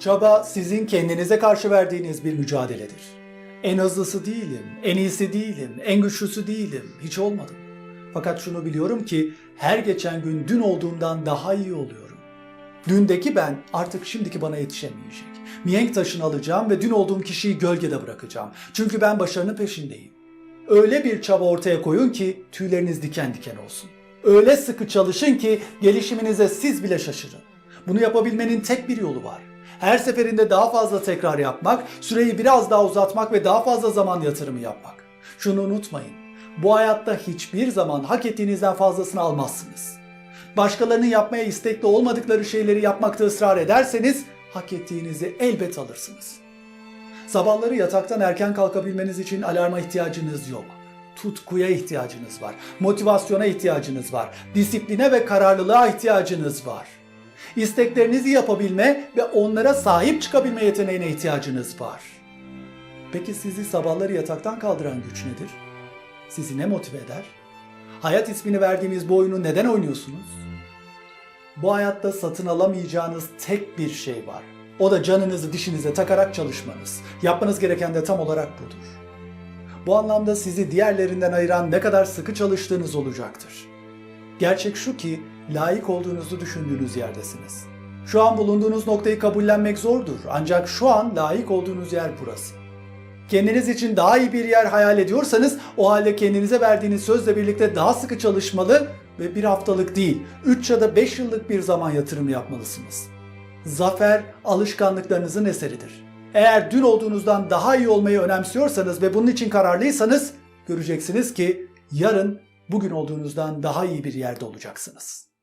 Çaba sizin kendinize karşı verdiğiniz bir mücadeledir. En hızlısı değilim, en iyisi değilim, en güçlüsü değilim, hiç olmadım. Fakat şunu biliyorum ki her geçen gün dün olduğumdan daha iyi oluyorum. Dündeki ben artık şimdiki bana yetişemeyecek. Mihenk taşını alacağım ve dün olduğum kişiyi gölgede bırakacağım. Çünkü ben başarının peşindeyim. Öyle bir çaba ortaya koyun ki tüyleriniz diken diken olsun. Öyle sıkı çalışın ki gelişiminize siz bile şaşırın. Bunu yapabilmenin tek bir yolu var. Her seferinde daha fazla tekrar yapmak, süreyi biraz daha uzatmak ve daha fazla zaman yatırımı yapmak. Şunu unutmayın. Bu hayatta hiçbir zaman hak ettiğinizden fazlasını almazsınız. Başkalarının yapmaya istekli olmadıkları şeyleri yapmakta ısrar ederseniz hak ettiğinizi elbet alırsınız. Sabahları yataktan erken kalkabilmeniz için alarma ihtiyacınız yok. Tutkuya ihtiyacınız var. Motivasyona ihtiyacınız var. Disipline ve kararlılığa ihtiyacınız var. İsteklerinizi yapabilme ve onlara sahip çıkabilme yeteneğine ihtiyacınız var. Peki sizi sabahları yataktan kaldıran güç nedir? Sizi ne motive eder? Hayat ismini verdiğimiz bu oyunu neden oynuyorsunuz? Bu hayatta satın alamayacağınız tek bir şey var. O da canınızı dişinize takarak çalışmanız. Yapmanız gereken de tam olarak budur. Bu anlamda sizi diğerlerinden ayıran ne kadar sıkı çalıştığınız olacaktır. Gerçek şu ki layık olduğunuzu düşündüğünüz yerdesiniz. Şu an bulunduğunuz noktayı kabullenmek zordur ancak şu an layık olduğunuz yer burası. Kendiniz için daha iyi bir yer hayal ediyorsanız o halde kendinize verdiğiniz sözle birlikte daha sıkı çalışmalı ve bir haftalık değil, 3 ya da 5 yıllık bir zaman yatırım yapmalısınız. Zafer alışkanlıklarınızın eseridir. Eğer dün olduğunuzdan daha iyi olmayı önemsiyorsanız ve bunun için kararlıysanız göreceksiniz ki yarın bugün olduğunuzdan daha iyi bir yerde olacaksınız.